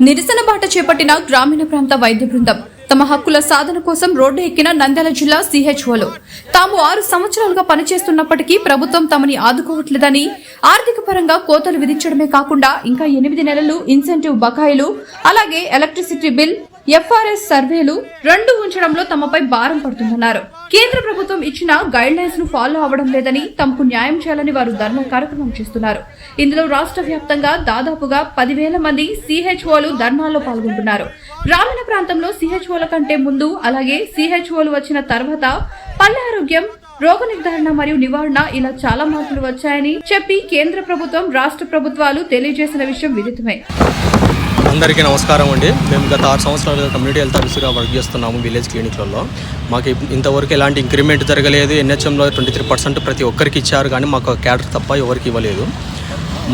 నిరసన బాట చేపట్టిన గ్రామీణ ప్రాంత వైద్య బృందం తమ హక్కుల సాధన కోసం రోడ్డు ఎక్కిన నంద్యాల జిల్లా సిహెచ్ఓలో. తాము ఆరు సంవత్సరాలుగా పనిచేస్తున్నప్పటికీ ప్రభుత్వం తమని ఆదుకోవట్లేదని ఆర్థిక పరంగా కోతలు విధించడమే కాకుండా ఇంకా ఎనిమిది నెలలు ఇన్సెంటివ్ బకాయిలు అలాగే ఎలక్ట్రిసిటీ బిల్ ఎఫ్ఆర్ఎస్ సర్వేలు రెండు ఉంచడంలో తమపై భారం పడుతుందన్నారు. కేంద్ర ప్రభుత్వం ఇచ్చిన గైడ్ లైన్స్ను ఫాలో అవ్వడం లేదని తమకు న్యాయం చేయాలని వారు ధర్నా కార్యక్రమం చేస్తున్నారు. ఇందులో రాష్ట్ర వ్యాప్తంగా దాదాపుగా పదివేల మంది సిహెచ్ఓలు ధర్నాల్లో పాల్గొంటున్నారు. గ్రామీణ ప్రాంతంలో సిహెచ్ఓల కంటే ముందు అలాగే సిహెచ్ఓలు వచ్చిన తర్వాత పల్లె ఆరోగ్యం రోగ నిర్ధారణ మరియు నివారణ ఇలా చాలా మార్పులు వచ్చాయని చెప్పి కేంద్ర ప్రభుత్వం రాష్ట్ర ప్రభుత్వాలు తెలియజేసిన విషయం విదితమే. అందరికీ నమస్కారం అండి. మేము గత ఆరు సంవత్సరాలుగా కమ్యూనిటీ హెల్త్ ఆఫీసర్గా వర్క్ చేస్తున్నాము విలేజ్ క్లినిక్లలో. మాకు ఇంతవరకు ఎలాంటి ఇంక్రిమెంట్ జరగలేదు. ఎన్హెచ్ఎంలో ట్వంటీ త్రీ పర్సెంట్ ప్రతి ఒక్కరికి ఇచ్చారు కానీ మాకు క్యాడర్ తప్ప ఎవరికి ఇవ్వలేదు.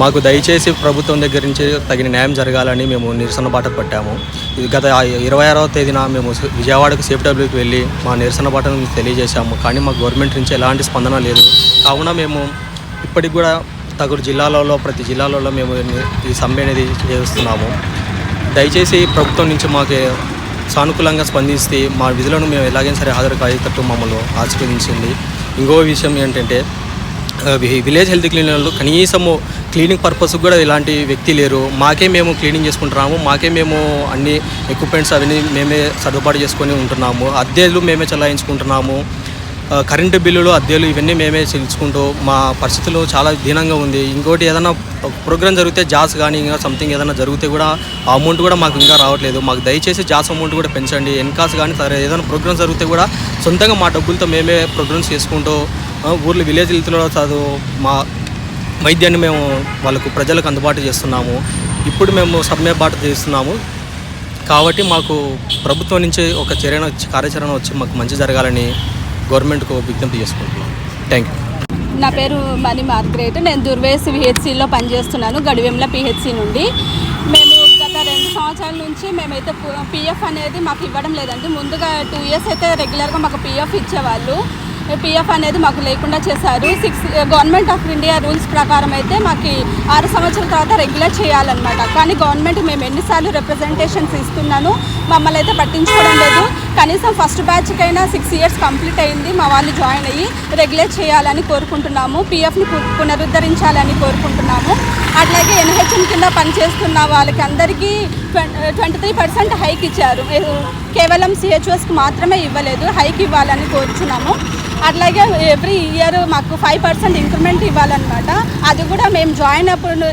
మాకు దయచేసి ప్రభుత్వం దగ్గర నుంచి తగిన న్యాయం జరగాలని మేము నిరసన బాట పట్టాము. ఇది గత ఇరవై ఆరవ తేదీన మేము విజయవాడకు సేఫ్డబ్ల్యూకి వెళ్ళి మా నిరసన బాటను తెలియజేశాము. కానీ మాకు గవర్నమెంట్ నుంచి ఎలాంటి స్పందన లేదు. కావున మేము ఇప్పటికి కూడా తగు జిల్లాలలో ప్రతి జిల్లాలలో మేము ఈ సమ్మె అనేది చేస్తున్నాము. దయచేసి ప్రభుత్వం నుంచి మాకు సానుకూలంగా స్పందిస్తే మా విధులను మేము ఎలాగైనా సరే హాజరు కాయేటట్టు మమ్మల్ని ఆశీర్వదించింది. ఇంకో విషయం ఏంటంటే విలేజ్ హెల్త్ క్లినిక్లో కనీసము క్లీనింగ్ పర్పస్ కూడా ఇలాంటి వ్యక్తి లేరు. మాకే మేము క్లీనింగ్ చేసుకుంటున్నాము. మాకే మేము అన్ని ఎక్విప్మెంట్స్ అవన్నీ మేమే సర్దుబాటు చేసుకొని ఉంటున్నాము. అద్దెలు మేమే చలాయించుకుంటున్నాము. కరెంటు బిల్లులు అద్దెలు ఇవన్నీ మేమే చెల్లించుకుంటూ మా పరిస్థితులు చాలా దీనంగా ఉంది. ఇంకోటి ఏదైనా ప్రోగ్రామ్ జరిగితే జాస్ కానీ ఇంకా సంథింగ్ ఏదైనా జరిగితే కూడా ఆ అమౌంట్ కూడా మాకు ఇంకా రావట్లేదు. మాకు దయచేసి జాస్ అమౌంట్ కూడా పెంచండి. ఎన్కాస్ కానీ సరే ఏదైనా ప్రోగ్రామ్ జరిగితే కూడా సొంతంగా మా డబ్బులతో మేమే ప్రోగ్రామ్స్ చేసుకుంటూ ఊర్లో విలేజ్ హెల్త్లో చదువు మా వైద్యాన్ని మేము వాళ్ళకు ప్రజలకు అందుబాటు చేస్తున్నాము. ఇప్పుడు మేము సమ్మె బాట చేస్తున్నాము. కాబట్టి మాకు ప్రభుత్వం నుంచి ఒక చర్య కార్యాచరణ వచ్చి మాకు మంచి జరగాలని గవర్నమెంట్కు విజ్ఞప్తి చేసుకుంటున్నాం. థ్యాంక్ యూ నా పేరు మణి మార్గ్రేట్. నేను దుర్వేసి పిహెచ్సిలో పనిచేస్తున్నాను గడివెంల పిహెచ్సి నుండి. మేము గత రెండు సంవత్సరాల నుంచి మేమైతే పిఎఫ్ అనేది మాకు ఇవ్వడం లేదండి. ముందుగా టూ ఇయర్స్ అయితే రెగ్యులర్గా మాకు పిఎఫ్ ఇచ్చేవాళ్ళు. పిఎఫ్ అనేది మాకు లేకుండా చేశారు. Six government of India rules ప్రకారం అయితే మాకు ఆరు సంవత్సరాల తర్వాత రెగ్యులర్ చేయాలన్నమాట. కానీ గవర్నమెంట్ మేము ఎన్నిసార్లు రిప్రజెంటేషన్స్ ఇస్తున్నాను. మమ్మల్ని అయితే పట్టించుకోవడం లేదు. కనీసం ఫస్ట్ బ్యాచ్కైనా సిక్స్ ఇయర్స్ కంప్లీట్ అయింది. మా వాళ్ళు జాయిన్ అయ్యి రెగ్యులేట్ చేయాలని కోరుకుంటున్నాము. పిఎఫ్ని పునరుద్ధరించాలని కోరుకుంటున్నాము. అట్లాగే ఎన్హెచ్ఎం కింద పనిచేస్తున్న వాళ్ళకి అందరికీ ట్వంటీ త్రీ పర్సెంట్ హైక్ ఇచ్చారు. కేవలం సిహెచ్ఓస్కి మాత్రమే ఇవ్వలేదు హైక్ ఇవ్వాలని కోరుచున్నాము. అట్లాగే ఎవ్రీ ఇయర్ మాకు ఫైవ్ పర్సెంట్ ఇంక్రిమెంట్ ఇవ్వాలన్నమాట. అది కూడా మేము జాయిన్ అప్పుడు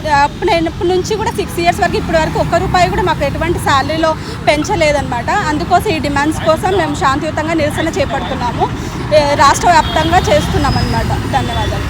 అప్పుడు నుంచి కూడా సిక్స్ ఇయర్స్ వరకు ఇప్పటి వరకు ఒక్క రూపాయి కూడా మాకు ఎటువంటి శాలరీలో పెంచలేదన్నమాట. అందుకోసం ఈ డిమాండ్స్ కోసం మేము శాంతియుతంగా నిరసన చేపడుతున్నాము. రాష్ట్ర వ్యాప్తంగా చేస్తున్నాం అన్నమాట ధన్యవాదాలు.